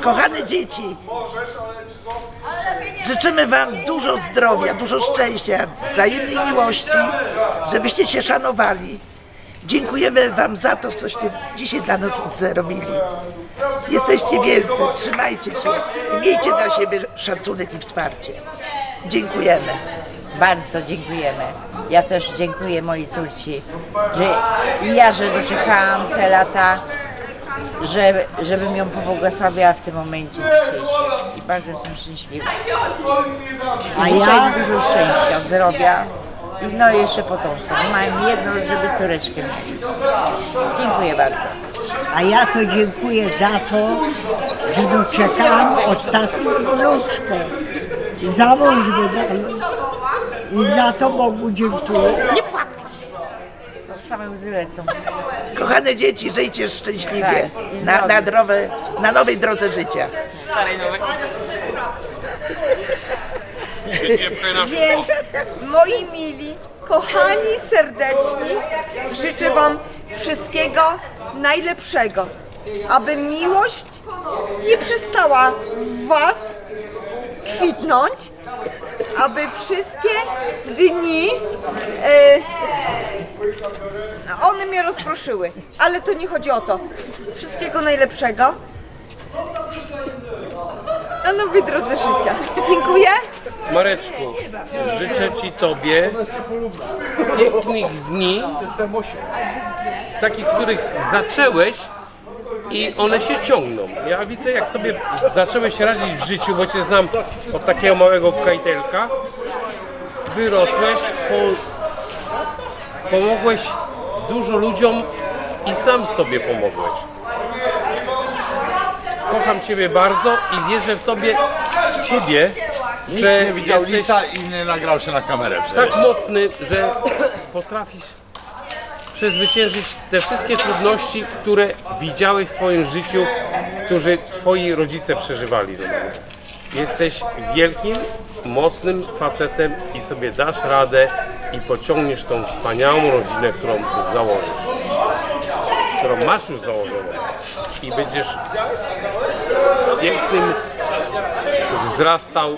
Kochane dzieci, życzymy Wam dużo zdrowia, dużo szczęścia, wzajemnej miłości, żebyście się szanowali. Dziękujemy Wam za to, coście dzisiaj dla nas zrobili. Jesteście wielcy, trzymajcie się i miejcie dla siebie szacunek i wsparcie. Dziękujemy. Bardzo dziękujemy. Ja też dziękuję mojej córci, że ja, że doczekałam te lata, że, żebym ją pobłogosławiła w tym momencie dzisiejszym. I bardzo jestem szczęśliwa. Życzę ja? im dużo szczęścia, zdrowia i no i jeszcze potomstwa. Mam jedno, żeby córeczkę mieć. Dziękuję bardzo. A ja to dziękuję za to, że doczekałam ostatnią wnuczkę. Za mąż. I za to Bogu dziękuję. Same łzy lecą. Kochane dzieci, żyjcie szczęśliwie Tak, i na, zdrowie. na, drowe, na nowej drodze życia. Więc moi mili, kochani, serdeczni, życzę Wam wszystkiego najlepszego. Aby miłość nie przestała w Was kwitnąć, aby wszystkie dni e, one mnie rozproszyły. Ale to nie chodzi o to. Wszystkiego najlepszego na nowej drodze życia. Dziękuję. Mareczku, życzę Ci Tobie pięknych dni, takich, w których zaczęłeś i one się ciągną. Ja widzę, jak sobie zacząłeś radzić w życiu, bo Cię znam od takiego małego kajtelka, wyrosłeś, po, pomogłeś dużo ludziom i sam sobie pomogłeś. Kocham Ciebie bardzo i wierzę w Tobie, w Ciebie, że Nie widział jesteś lisa i nie nagrał się na kamerę przecież. tak mocny, że potrafisz przezwyciężyć te wszystkie trudności, które widziałeś w swoim życiu, które twoi rodzice przeżywali. Jesteś wielkim, mocnym facetem i sobie dasz radę i pociągniesz tą wspaniałą rodzinę, którą założysz. Którą masz już założoną. I będziesz pięknym wzrastał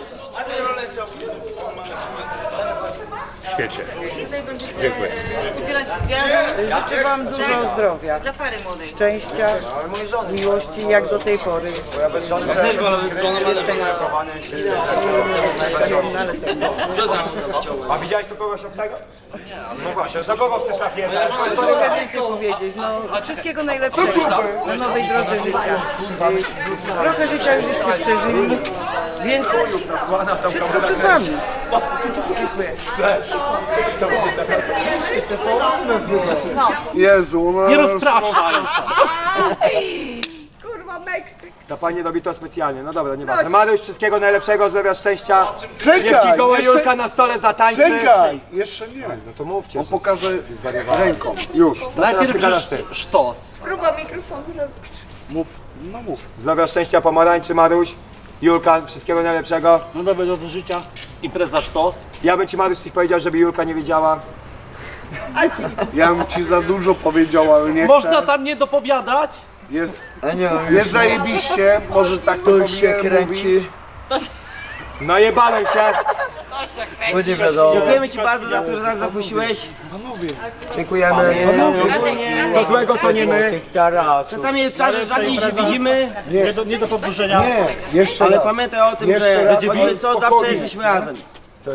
w świecie. Dziękuję. Życzę Wam dużo zdrowia, szczęścia, miłości jak do tej pory. A widziałeś tu kogoś obcego? No właśnie, do kogo chcesz na firmę? Co mogę więcej powiedzieć? No, wszystkiego najlepszego na nowej drodze życia. Trochę życia już żeście przeżyli, więc wszystko przed Wami. Jezu, no. Nie rozpraszaj! Kurwa, Meksyk. To pani robi to specjalnie, no dobra, nieważne. Maruś, wszystkiego najlepszego, zdrowia, szczęścia. Czekaj, Niech ci goła jeszcze- Julka na stole zatańczy. Czekaj! Jeszcze nie. No to mówcie. On pokaże ręką. Już. Najpierw ty gadasz ty. Próba mikrofonu. No mów. Zdrowia, szczęścia, pomarańczy, Maruś. Julka, wszystkiego najlepszego. No dobra, do życia. Impreza sztos. Ja bym ci Maruś coś powiedział, żeby Julka nie wiedziała. Ja bym ci za dużo powiedział, ale nie Można chcę. tam nie dopowiadać? Jest, jest zajebiście, może tak to się kręci. Najebałem się. Dziękujemy Ci bardzo za to, że nas zaprosiłeś. Dziękujemy. Co złego to nie my. Czasami jest czas, że rzadziej się widzimy, Nie do, nie do powtórzenia. Nie, jeszcze ale raz. pamiętaj o tym, Jeszcze że raz, będzie co, zawsze jesteśmy razem.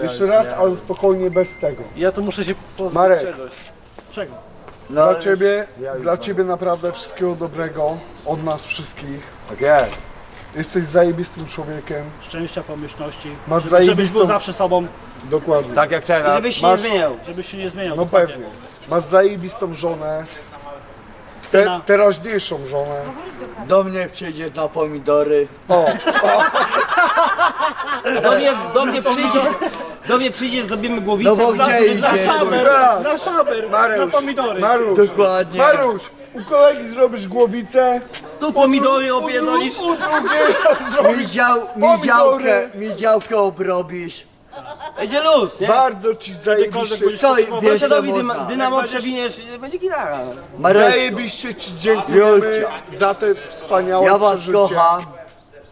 Jeszcze raz, ale spokojnie bez tego. Ja to muszę się pozbyć Marek. czegoś. Czego? Dla ciebie, dla ciebie naprawdę wszystkiego dobrego od nas wszystkich. Tak jest. Jesteś zajebistym człowiekiem. Szczęścia, pomyślności. Masz Żeby- Żebyś zajebistą- był zawsze sobą, Dokładnie. Tak jak teraz. Żebyś się Masz- nie zmieniał. żebyś się nie zmieniał. No dokładnie. pewnie. Masz zajebistą żonę. Te, Syna. teraźniejszą żonę. Do mnie przyjdziesz na pomidory. O, Do mnie, do mnie przyjdzie, do mnie przyjdzie, zrobimy głowicę. No bo gdzie idzie? Na szaber, na szaber, na Maruś, pomidory. Maruś, Dokładnie. Maruś, u kolegi zrobisz głowicę, Tu pomidory opierdolisz. u drugiego zrobisz Mi, dział, mi, Pomidory. działkę, mi działkę obrobisz. Będzie luz, nie? bardzo ci zajebiście, Co wiesz co Sąsiadowi można? dynamo przewiniesz, będzie gitara. Mareczko, zajebiście ci dziękujemy za te wspaniałe ja was przeżycie. kocham.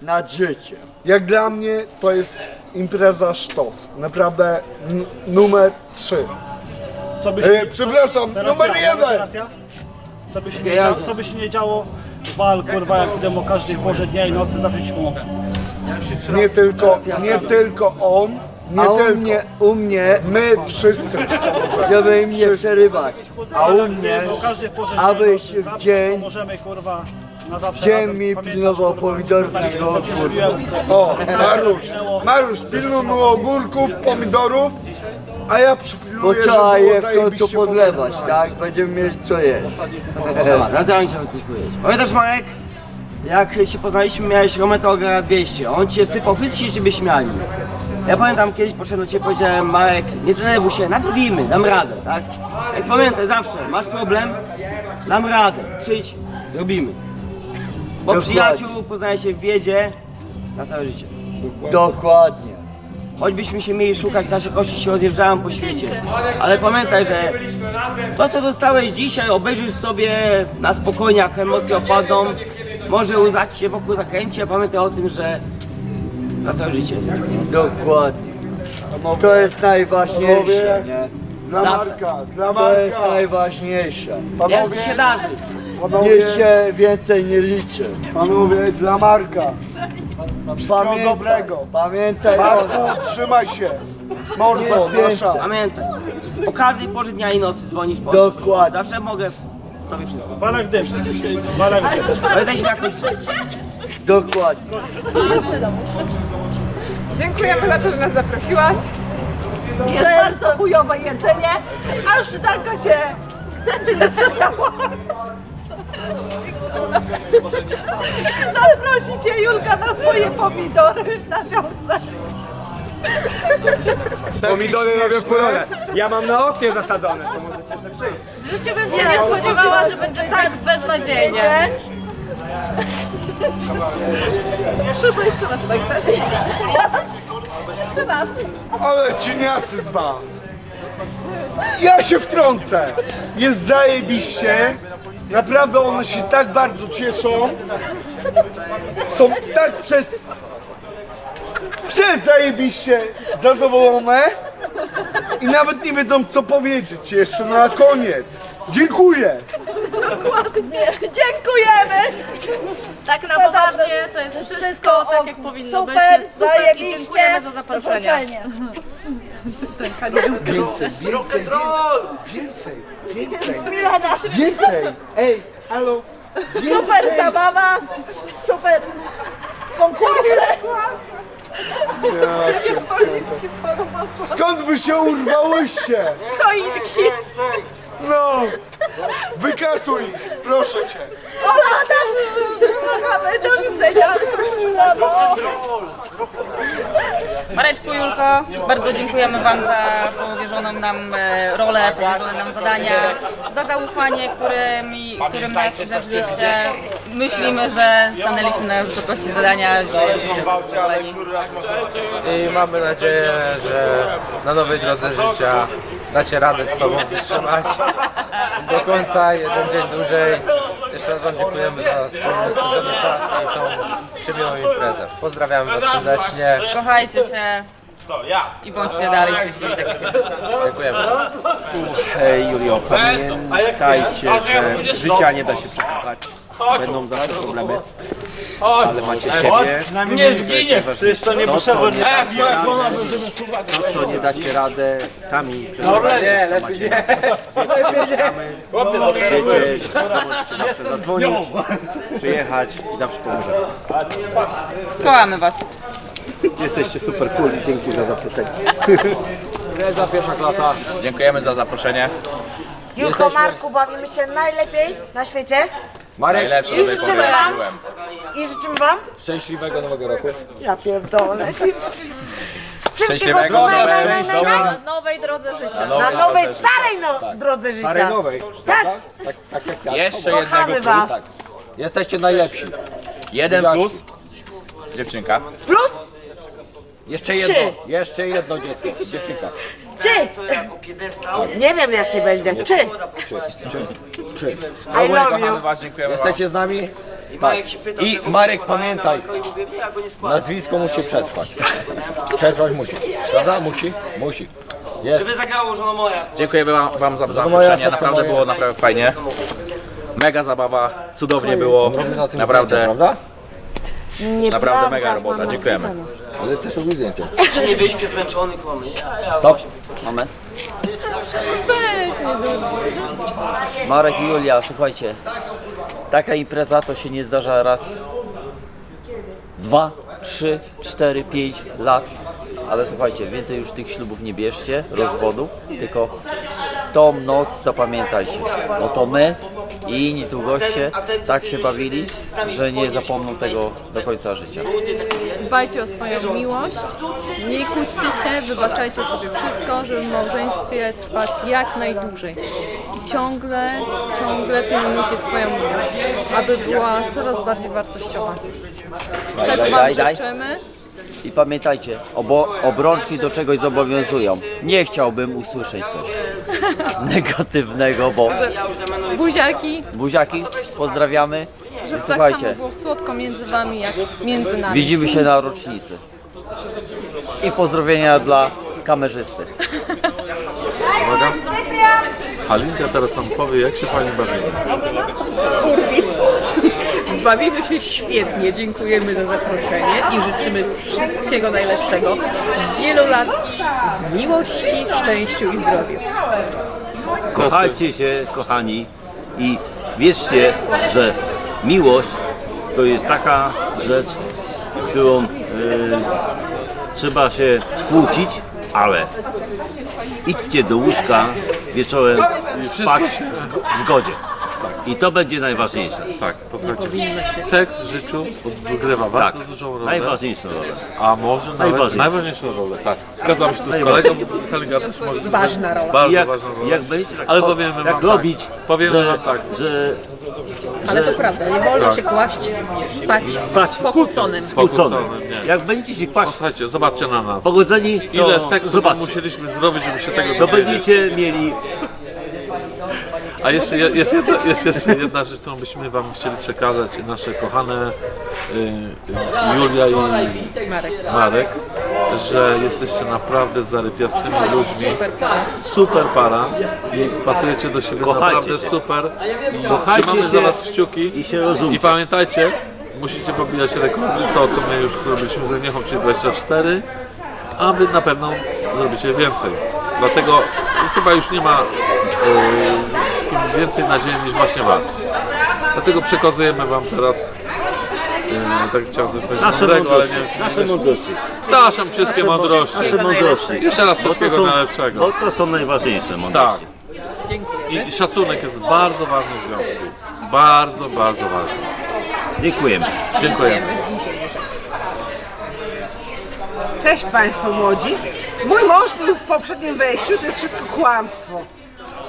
nad życiem. Jak dla mnie to jest impreza sztos. Naprawdę n- numer 3. Co by E, przepraszam, numer ja, jeden. Teraz ja? Co by się nie działo, co by się nie działo, wal kurwa jak wiadomo o każdej porze dnia i nocy, zawsze ci pomogę. Nie tylko, nie tylko on, nie A u tylko. mnie, u mnie, My wszyscy ci pomożemy. żeby im nie przerywać, a u mnie, wiadomo o każdej porze dnia i abyś nocy, w zawsze dzień, Pomożemy kurwa na zawsze dzień razem. mi Pamiętasz, pilnował kurwa, pomidorów i mówiłem? O, Maruś, Maruś, pilnuj mu ogórków, pomidorów, a ja bo przypilnuję, trzeba żeby było je w końcu zajebiście podlewać, tak? Będziemy mieli co jeść. Dobra, raz ja chciałem coś powiedzieć. Pamiętasz Marek? Jak się poznaliśmy, miałeś Rometogera 200. On cię sypał, wszyscy się ciebie śmiali. Ja pamiętam kiedyś poszedłem do ciebie powiedziałem Marek, nie denerwuj się, naprawimy, dam radę, tak? Więc pamiętaj zawsze, masz problem, dam radę, przyjdź, zrobimy. Bo Dokładnie. przyjaciół poznaje się w biedzie na całe życie. Dokładnie. Choćbyśmy się mieli szukać, nasze kości się rozjeżdżają po świecie. Ale pamiętaj, że to co dostałeś dzisiaj, obejrzysz sobie na spokojnie, jak emocje opadną. Może ci się wokół zakręci, a pamiętaj o tym, że na całe życie jest. Dokładnie. To jest najważniejsze, nie? Dla Marka, dla To jest Marka. najważniejsze. Jak ci się darzy? Panowie, Nic się więcej nie liczy. panowie, dla Marka. Wszystkiego Pamiętaj, dobrego. pamiętaj o Marku, trzymaj się. Mordo, Jest więcej. nasza. Pamiętaj, o każdej porze dnia i nocy dzwonisz po Dokładnie. Zawsze mogę sobie wszystko. Walek dym, wszyscy święci, walek dym. Ale jesteśmy jako Dokładnie. Dziękujemy za to, że nas zaprosiłaś. Jest bardzo chujowe jedzenie, aż taka się zesrała. Zaprosi cię Julka na swoje pomidory na działce. Pomidory robię polone. Ja mam na oknie zasadzone, to możecie sobie przyjść. W życiu bym się nie spodziewała, że będzie tak beznadziejnie. Trzeba jeszcze raz tak dać. Jeszcze raz. Ale cieniasy z was. Ja się wtrącę. Jest zajebiście. Naprawdę one się tak bardzo cieszą. Są tak przez... Przez zajebiście zadowolone. I nawet nie wiedzą co powiedzieć jeszcze na koniec. Dziękuję. Dziękujemy! Tak na poważnie, to jest wszystko tak jak powinno być. Jest super i dziękujemy za zaproszenie. Więcej, więcej, więcej, więcej, więcej. Ej, halo. Super zabawa, super konkursy. Ja cię kręcę. Skąd wy się urwałyście? Choinki! No! Wykasuj, proszę cię. Olada! Kochamy, do widzenia! Brawo! Mareczku, Julko, bardzo dziękujemy Wam za powierzoną nam e, rolę, powierzone nam zadania, za zaufanie, którymi, którym nas zawieźliście. Myślimy, że stanęliśmy na wysokości zadania. I mamy nadzieję, że na nowej drodze życia dacie radę z sobą wytrzymać do końca, jeden dzień dłużej. Jeszcze raz Wam dziękujemy za spędzony czas i tą przyjemną imprezę. Pozdrawiamy Was serdecznie. Kochajcie się i bądźcie dalej szczęśliwi. tak jak jesteście. Dziękujemy. Hej Julio, pamiętajcie, że życia nie da się przekopać. Będą zawsze problemy, ale macie siebie. Nie zginie, to jest to nie potrzebne. co nie dacie radę, to, co nie dacie radę, sami przeżywacie. Nie, lepiej nie. Możecie zawsze zadzwonić, przyjechać i zawsze pomożemy. Kochamy Was. Jesteście super cool i dzięki za zaproszenie. Za pierwsza klasa. Dziękujemy za zaproszenie. Julko, Marku, bawimy się najlepiej na świecie Najlepsze do tej pory jak byłem. i życzymy wam Szczęśliwego nowego roku. Ja pierdolę. Wszystkiego Szczęśliwego, co naj, naj, dobrej, naj, naj, naj, Na nowej drodze życia. na nowej, starej no, drodze życia. Starej nowej, Tak, tak, tak ja. Jeszcze kochamy jednego plus. was. Jesteście najlepsi. Jeden plus. Dziewczynka. Plus Jeszcze jedno, jeszcze jedno dziecko, dziewczynka. Czy? Nie wiem jakie będzie. Czy? Czy, czy, czy. I love you. Was, dziękujemy Wam. Jesteście z nami? Pytał, I Marek pamiętaj, składam. nazwisko musi przetrwać. Przetrwać musi. Prawda? Musi? Musi. Jest. Żeby zagrało żona moja. Dziękujemy wam, wam za zaproszenie, naprawdę było naprawdę fajnie. Mega zabawa, cudownie było, Robimy na tym naprawdę, naprawdę mega robota, dziękujemy. Ale też robię zdjęcie. Czy nie wyśpię zmęczony, kłamy. Ja, ja, Stop. Moment. Marek i Julia, słuchajcie, taka impreza to się nie zdarza raz, dwa, trzy, cztery, pięć lat, ale słuchajcie, więcej już tych ślubów nie bierzcie, rozwodu, tylko tą noc zapamiętajcie, bo to my i inni tu goście tak się bawili, że nie zapomną tego do końca życia. Dbajcie o swoją miłość, nie kłóćcie się, wybaczajcie sobie wszystko, żeby w małżeństwie trwać jak najdłużej. I ciągle, ciągle pielęgnujcie swoją miłość, aby była coraz bardziej wartościowa. Daj, Tak daj, Wam daj, daj. życzymy. I pamiętajcie, obo, obrączki do czegoś zobowiązują. Nie chciałbym usłyszeć coś negatywnego, bo Buziaki, buziaki, pozdrawiamy i tak słuchajcie, samo było słodko między Wami, jak między nami. widzimy się na rocznicy. I pozdrowienia dla kamerzysty. Uwaga. Halinka teraz nam powie, jak się Pani bawi. Kurwis. Bawimy się świetnie, dziękujemy za zaproszenie i życzymy wszystkiego najlepszego. Wielu lat w miłości, szczęściu i zdrowiu. Kochajcie się, kochani, i wierzcie, że miłość to jest taka rzecz, którą e, trzeba się kłócić, ale idźcie do łóżka wieczorem spać w zg- w zgodzie. I to będzie najważniejsze. Tak, posłuchajcie. Seks w życiu odgrywa bardzo Tak, dużą rolę. najważniejszą rolę. A może nawet Najważniejszą. najważniejszą rolę. Tak, zgadzam się tu z kolegą. Halinka też może Ważna rola. Bardzo Jak- ważną rolę. jak będziecie tak Ale po- powiemy tak wam robić, tak. Powiemy że- wam tak. że Ale to prawda, nie wolno Tak. się kłaść, spać, Spać z pokłóconym. skłóconym. nie. Jak będziecie się kłaść Słuchajcie, zobaczcie na nas. pogodzeni, to Ile seksu zobaczcie. musieliśmy zrobić, żeby się tego to dowiedzieć. będziecie mieli A jeszcze je- jest, jedna, jest jeszcze jedna rzecz, którą byśmy Wam chcieli przekazać. Nasze kochane y, y, Julia i Marek. Marek, że jesteście naprawdę zarypiastymi ludźmi. Super para. I pasujecie do siebie Kochajcie naprawdę się. super. Kochajcie Trzymamy się za Was kciuki. i się rozumcie. I pamiętajcie, musicie pobijać rekordy. To, co my już zrobiliśmy z Agnieszką, czyli 24, a Wy na pewno zrobicie więcej. Dlatego chyba już nie ma yy, więcej nadziei niż właśnie Was. Dlatego przekazujemy Wam teraz tak chciałem coś powiedzieć Nasze mądrego, ale nie mądrości, wiem, czy nasze mądrości. Staszam wszystkie Nasze mo- mądrości. Nasze mądrości. Jeszcze raz Bo to wszystkiego są- najlepszego. Bo to są najważniejsze mądrości. I i szacunek jest bardzo ważny w związku. Bardzo, bardzo ważny. Dziękujemy. Dziękujemy. Cześć Państwo młodzi. Mój mąż był w poprzednim wejściu, to jest wszystko kłamstwo.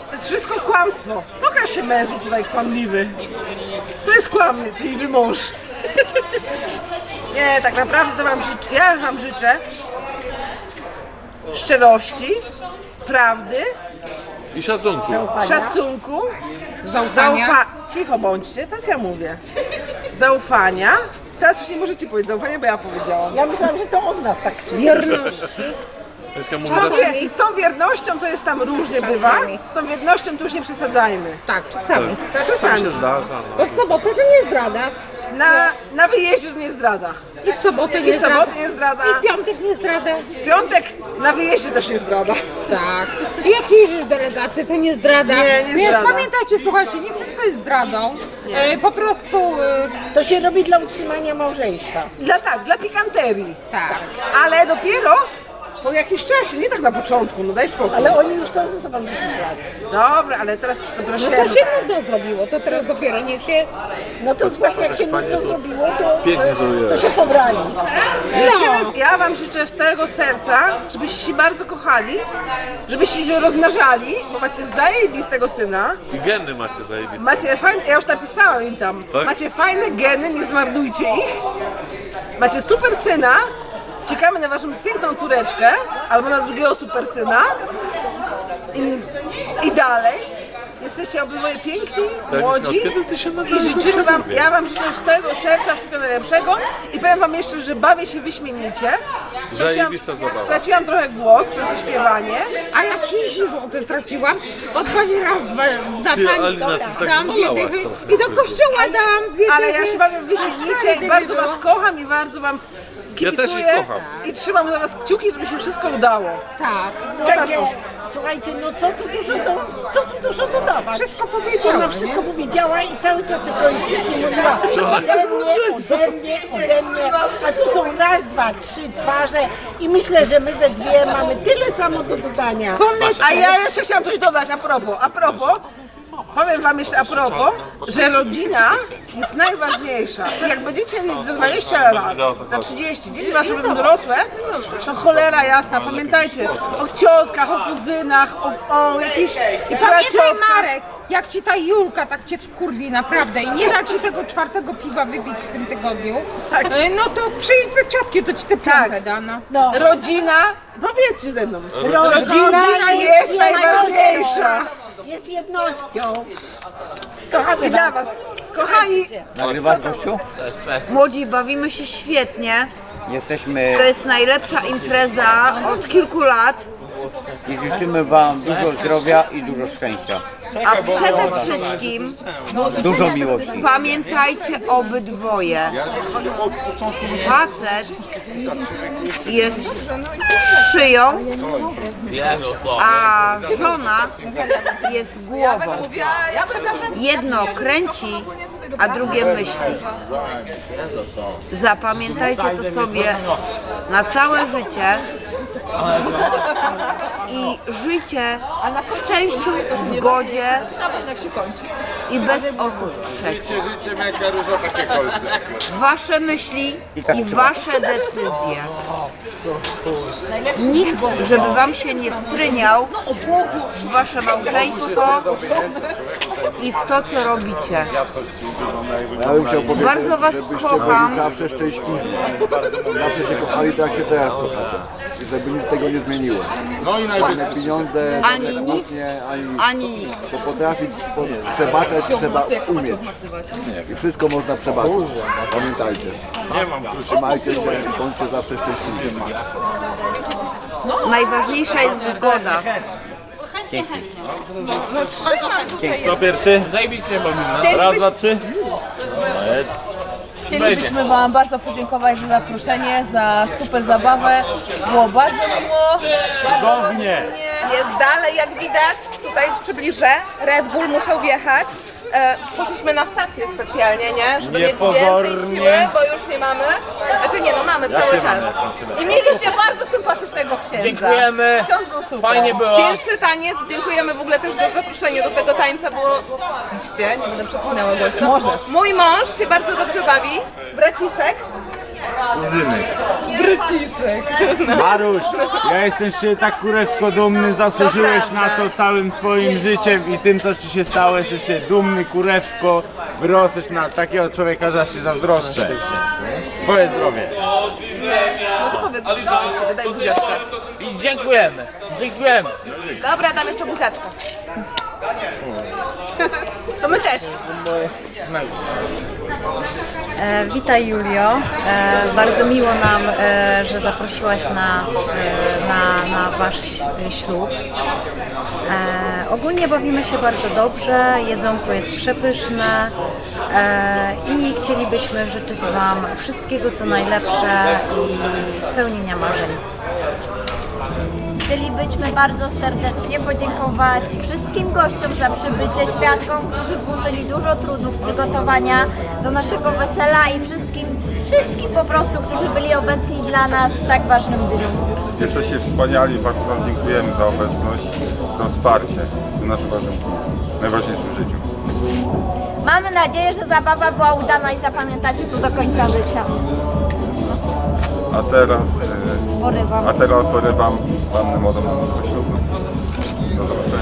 To jest wszystko kłamstwo. Pokaż się mężu tutaj kłamliwy. To jest kłamliwy mąż. Nie, tak naprawdę to wam życzę, ja wam życzę szczerości, prawdy, I szacunku. szacunku, Zaufania. zaufa- Cicho bądźcie, teraz ja mówię. Zaufania. Teraz już nie możecie powiedzieć zaufania, bo ja powiedziałam. Ja myślałam, że to od nas tak Wierności. Jessica Z tą, że- wier- z tą wiernością to jest tam różnie bywa. Z tą wiernością to już nie przesadzajmy. Tak, czasami. Tak, Czasami czasami. się zdarza. No. Bo w sobotę to nie zdrada. Na, na wyjeździe to nie zdrada. I w sobotę I nie w sobotę zdrada. nie zdrada. I w piątek nie zdrada. W piątek na wyjeździe też nie zdrada. Tak. I jak jeździsz w delegację, to nie zdrada. Nie, nie Więc zdrada. pamiętajcie, słuchajcie, nie wszystko jest zdradą. E, po prostu... E, To się robi dla utrzymania małżeństwa. Dla tak, dla pikanterii. tak. Ale dopiero po jakimś czasie, nie tak na początku, no daj spokój. Ale oni już są ze sobą 10 lat. Dobra, ale teraz już to No to się nudno zrobiło, to teraz dopiero niech się... No to właśnie jak się nudno zrobiło, to, Pięknie to jest. to się pobrali. Życzymy, ja wam życzę z całego serca, żebyście się bardzo kochali, żebyście się rozmnażali, bo macie zajebistego syna. I geny macie zajebiste. Macie fajne, ja już napisałam im tam, Tak? macie fajne geny, nie zmarnujcie ich. Macie super syna, czekamy na waszą piękną córeczkę, albo na drugiego super syna. I, i dalej. Jesteście obydwoje piękni, Tak, młodzi no, kiedy ty się i nadajesz życzymy wam, ja wam życzę z całego serca wszystkiego najlepszego i powiem wam jeszcze, że bawię się wyśmienicie. Straciłam, Zajebista zabawa. straciłam trochę głos przez to śpiewanie. A ja 30 zł straciłam, bo dwa raz, dwa, na Ty, tańcu Alina, ty tak dałam dwie zmalałaś dychy trochę. i do kościoła dałam dwie Ale dychy. ja się bawię wyśmienicie i bardzo was kocham i bardzo wam Ja też ich kibicuję kocham. i trzymam za was kciuki, żeby się wszystko udało. Tak. Słuchajcie, słuchajcie, no co tu dużo, do, co tu dużo dodawać? Wszystko powiedziała, Ona nie? wszystko powiedziała i cały czas egoistycznie mówiła ode mnie, ode mnie, ode mnie, a tu są raz, dwa, trzy twarze i myślę, że my we dwie mamy tyle samo do dodania. A ja jeszcze chciałam coś dodać a propos, a propos. Powiem wam jeszcze a propos, że rodzina jest najważniejsza. I Jak będziecie mieć za 20 lat, za 30, dzieci wasze będą dorosłe, to cholera jasna, pamiętajcie o ciotkach, o kuzynach, o, o jakichś I pamiętaj. Marek, jak ci ta Julka tak cię wkurwi naprawdę i nie da ci tego czwartego piwa wypić w tym tygodniu, Tak. e, no to przyjdź do ciotki, to ci te piąte da, no. No. Rodzina, powiedzcie ze mną, Rodzina rodzina jest najważniejsza. Jest jednością. Kochamy dla was. was, kochani, Nagrywasz gościu? Młodzi, bawimy się świetnie. Jesteśmy To jest najlepsza impreza od kilku lat. I życzymy Wam dużo zdrowia i dużo szczęścia. A przede wszystkim Dużo miłości. pamiętajcie obydwoje. Facet jest szyją, a żona jest głową. Jedno kręci, a drugie myśli. Zapamiętajcie to sobie na całe życie i żyjcie w szczęściu, w zgodzie i bez osób trzecich. Życzymy jaka róża takie kolce. Wasze myśli i wasze decyzje. Nikt, żeby wam się nie wtryniał w wasze małżeństwo i w to, co robicie. Ja bym chciał powiedzieć, Bardzo was żebyście kocham. byli zawsze szczęśliwi. Zawsze się kochali tak jak się teraz kochacie. Żeby nic tego nie zmieniło. No i najwyższy. Żadne pieniądze, Ani żadne nic, kłótnie, ani, ani nikt. Bo potrafić po, przebaczać trzeba umieć. I wszystko można przebaczyć. Pamiętajcie. Nie mam kluczy. Trzymajcie się, bądźcie zawsze szczęśliwi. Najważniejsza jest zgoda. Kto pierwszy? Zajebiście bawimy. Raz, dwa, trzy. Chcielibyśmy Wam bardzo podziękować za zaproszenie, za super zabawę. Było bardzo miło. Bardzo Cudownie. Jest dalej, jak widać, tutaj przybliżę. Red Bull musiał wjechać. E, poszliśmy na stację specjalnie, nie? Żeby mieć Niepozornie. więcej siły, bo już nie mamy. Znaczy nie, no mamy cały czas. mamy? I mieliście bardzo sympatycznego księdza. Dziękujemy. Ksiądz był super. Fajnie było. Pierwszy taniec, dziękujemy w ogóle też za zaproszenie do tego tańca, bo... Iście, nie będę przeklinała głośno. Możesz. Mój mąż się bardzo dobrze bawi, braciszek. Kuzynek. Braciszek. Maruś, ja jestem ciebie tak kurewsko dumny, zasłużyłeś na to całym swoim życiem i tym co ci się stało, jestem ciebie dumny kurewsko, wyrosłeś na takiego człowieka, że aż się zazdroszczę. Twoje zdrowie. No to powiedz, daj buziaczkę. I dziękujemy, dziękujemy. Dobra, dam jeszcze buziaczkę. To my też. E, witaj Julio, e, bardzo miło nam, e, że zaprosiłaś nas na, na Wasz ślub. Ogólnie bawimy się bardzo dobrze, jedzonko jest przepyszne i chcielibyśmy życzyć Wam wszystkiego co najlepsze i spełnienia marzeń. Chcielibyśmy bardzo serdecznie podziękować wszystkim gościom za przybycie, świadkom, którzy włożyli dużo trudów przygotowania do naszego wesela i wszystkim, wszystkim po prostu, którzy byli obecni dla nas w tak ważnym dniu. Jesteście wspaniali, bardzo Wam dziękujemy za obecność, za wsparcie w naszym ważnym, najważniejszym życiu. Mamy nadzieję, że zabawa była udana i zapamiętacie to do końca życia. A teraz, e, Porywam. a teraz porywam Pannę młodą na ślubną. Do zobaczenia.